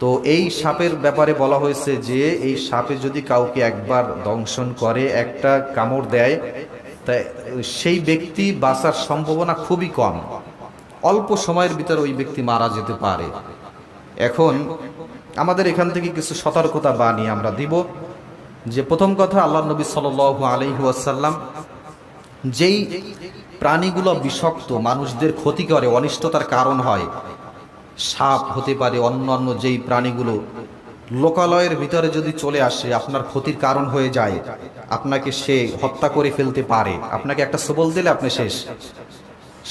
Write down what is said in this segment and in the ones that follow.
তো এই সাপের ব্যাপারে বলা হয়েছে যে, এই সাপে যদি কাউকে একবার দংশন করে, একটা কামড় দেয় তা সেই ব্যক্তি বাঁচার সম্ভাবনা খুবই কম। অল্প সময়ের ভিতরে ওই ব্যক্তি মারা যেতে পারে। এখন আমাদের এখান থেকে কিছু সতর্কতা বাণী আমরা দিব, যে প্রথম কথা আল্লাহ নবী সাল আলহি ওয়াসাল্লাম যেই প্রাণীগুলো বিষাক্ত, মানুষদের ক্ষতি করে, অনিষ্টতার কারণ হয় সাপ হতে পারে, অন্য অন্য যেই প্রাণীগুলো লোকালয়ের ভিতরে যদি চলে আসে, আপনার ক্ষতির কারণ হয়ে যায়, আপনাকে সে হত্যা করে ফেলতে পারে। আপনাকে একটা সবল দিলে আপনি শেষ।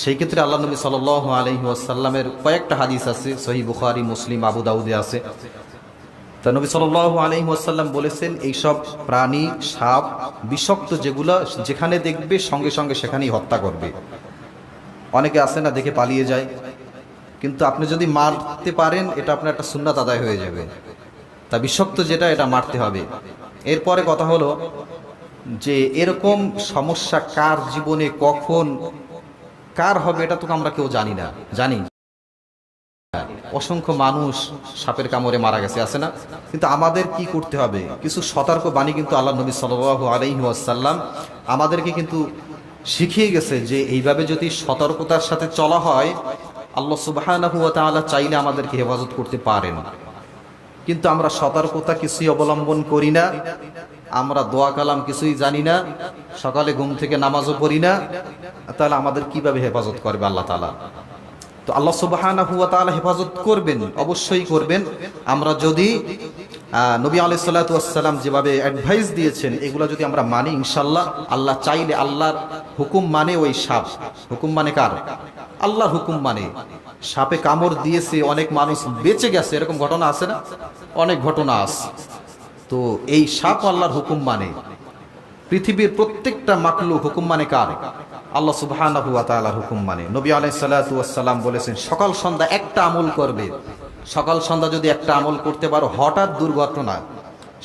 সেই ক্ষেত্রে আল্লাহ নবী সাল আলহি আসাল্লামের কয়েকটা হাদিস আছে, সহি বুখারি, মুসলিম, আবু দাউদে আছে। তা নবী সাল আলহি আসাল্লাম বলেছেন, এইসব প্রাণী, সাপ, বিষাক্ত যেগুলো যেখানে দেখবে, সঙ্গে সঙ্গে সেখানেই হত্যা করবে। অনেকে আসে না, দেখে পালিয়ে যায়। কিন্তু আপনি যদি মারতে পারেন, এটা আপনার একটা সুন্নাত আদায় হয়ে যাবে। তা বিষাক্ত যেটা, এটা মারতে হবে। এরপরে কথা হলো যে, এরকম সমস্যা কার জীবনে, কখন, কার হবে, এটা তো আমরা কেউ জানি না। জানি। অসংখ্য মানুষ সাপের কামড়ে মারা গেছে, আছে না? কিন্তু আমাদের কি করতে হবে? কিছু সতর্ক বাণী কিন্তু আল্লাহ নবী সাল আলহি আসাল্লাম আমাদেরকে কিন্তু শিখিয়ে গেছে যে, এইভাবে যদি সতর্কতার সাথে চলা হয় আল্লাহ সুবাহ চাইলে আমাদেরকে হেফাজত করতে পারেন। কিন্তু আমরা সতর্কতা কিছুই অবলম্বন করি না, আমরা দোয়া কালাম কিছুই জানি না, সকালে ঘুম থেকে নামাজও পড়ি না, তাহলে আমাদের কীভাবে হেফাজত করবে আল্লাহ তালা তো আল্লাহ সুবাহানা হুয়া তাআলা হেফাজত করবেন, অবশ্যই করবেন। আমরা যদি নবী আলাই সাল্লাতাম যেভাবে অ্যাডভাইস দিয়েছেন, এগুলো যদি আমরা মানি ইনশাল্লাহ আল্লাহ চাইলে আল্লাহর হুকুম মানে ওই সাপ। হুকুম মানে কার? আল্লাহর হুকুম মানে। সাপে কামড় দিয়েছে, অনেক মানুষ বেঁচে গেছে, এরকম ঘটনা আছে না? অনেক ঘটনা আছে। তো এই সাপ আল্লাহর হুকুম মানে। পৃথিবীর প্রত্যেকটা মাকলু হুকুম মানে কার? আল্লাহ ওয়া হুকুম মানে। নবী আলাইহিস সালাতু বলেছেন, সকাল সন্ধ্যা একটা আমল করবে। সকাল সন্ধ্যা যদি একটা আমল করতে পারো, হঠাৎ দুর্ঘটনা।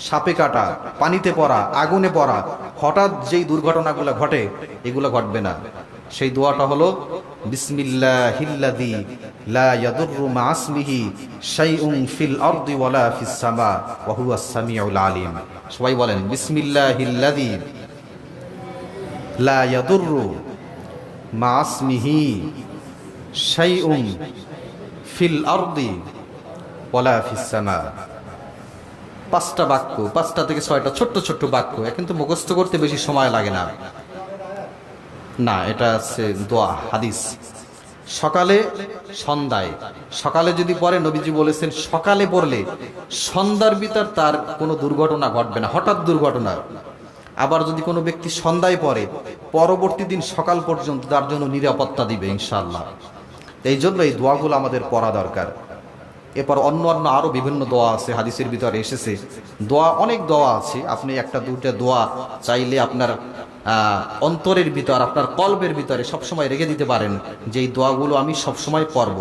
সাপে কাটা, পানিতে পড়া, আগুনে পড়া, হঠাৎ যেই দুর্ঘটনাগুলো ঘটে, এগুলো ঘটবে না। সেই দোয়াটা হলো বিসমিল্লাহিল্লাযী লা ইয়াদুররু মা ইসমিহি শাইউন সবাই বলেন, বিসমিল্লাহিল্লাযী লা ইয়াদুররু মা ইসমিহি শাইউন ফিল আরদি ওয়ালা ফিস পাঁচটা বাক্য, পাঁচটা থেকে ছয়টা ছোট্ট ছোট্ট বাক্য কিন্তু মুখস্থ করতে বেশি সময় লাগে না। না, এটা আছে দোয়া, হাদিস। সকালে সন্ধ্যায়। সকালে যদি পড়ে, নবীজি বলেছেন, সকালে পড়লে সন্ধ্যার ভিতর তার কোনো দুর্ঘটনা ঘটবে না, হঠাৎ দুর্ঘটনা। আবার যদি কোনো ব্যক্তি সন্ধ্যায় পড়ে, পরবর্তী দিন সকাল পর্যন্ত তার জন্য নিরাপত্তা দিবে ইনশাল্লাহ এই জন্য এই দোয়াগুলো আমাদের পড়া দরকার। এরপর অন্য অন্য আরও বিভিন্ন দোয়া আছে, হাদিসের ভিতরে এসেছে। দোয়া, অনেক দোয়া আছে। আপনি একটা দুটা দোয়া চাইলে আপনার অন্তরের ভিতর, আপনার কল্পের ভিতরে সবসময় রেখে দিতে পারেন যে এই দোয়াগুলো আমি সবসময় পড়ব,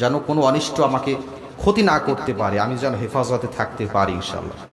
যেন কোনো অনিষ্ট আমাকে ক্ষতি না করতে পারে, আমি যেন হেফাজতে থাকতে পারি ইনশাল্লাহ